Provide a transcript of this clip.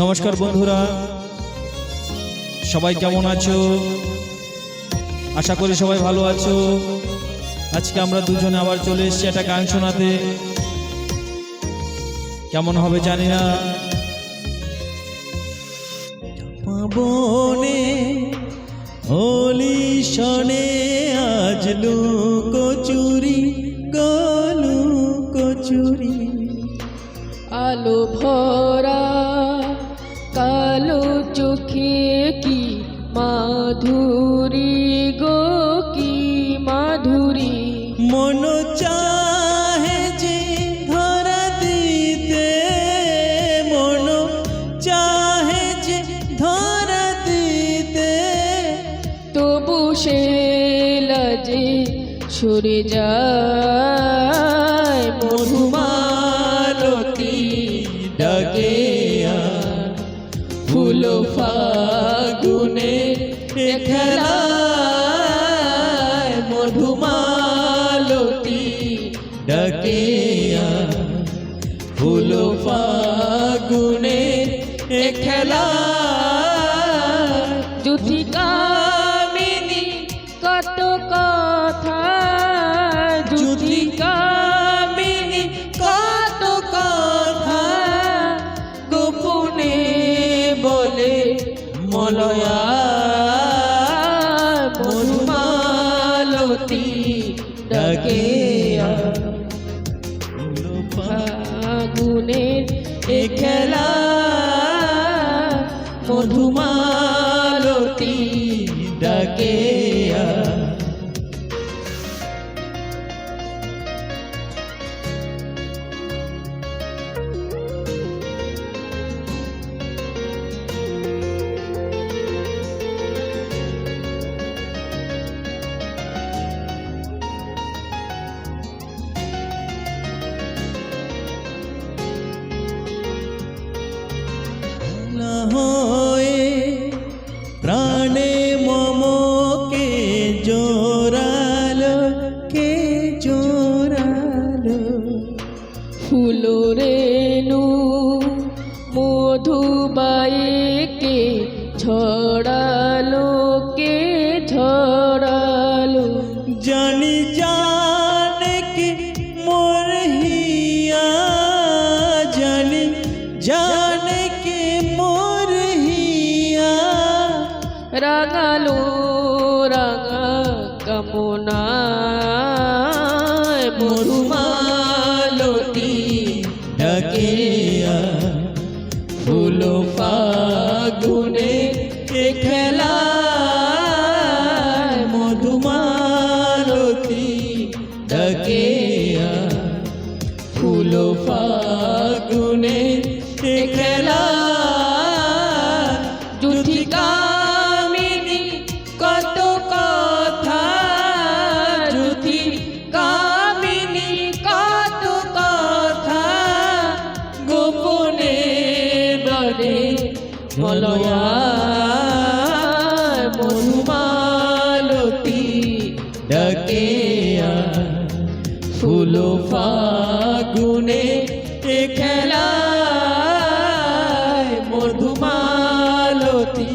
নমস্কার বন্ধুরা। সবাই কেমন আছো? আশা করি সবাই ভালো আছো। আজকে আমরা দুজনে আবার চলে এসেছি একটা গান শোনাতে। কেমন হবে জানি না। বনে হোলি শনে আজ কচুরি গলু কচুরি আলো ভরা কালো চোখে কি মাধুরী গো কি মাধুরী? মন চাহে যে ধরা দিতে মন চাহে যে ধরা দিতে। তবু সে লাজে সরে যায় মধুমালতী ডাকে। খেলায় মধুমালতী ডাকে ফুল ফাগুনে খেলায়। জুথি কামিনী কত কথা। জুথি কামিনী কত কথা। গোপনে বলে মলয়া ফাগুনের এ খেলা মধুমালতি ডাকে। ফুলো রেণু মধুবাইকে ছড়ালো কে ছড়ালো? জানি জানে কে মোর হিয়া জানি জানে কে মোর হিয়া। রাঙালো রাঙা কামনা মধুমালতী ফুল ফাগুনে এ খেলা মধুমালতি ডাকে। কাটে মলয়ায় মধুমালতি ডাকে ফুলো ফাগুনে এ খেলায় মধুমালতি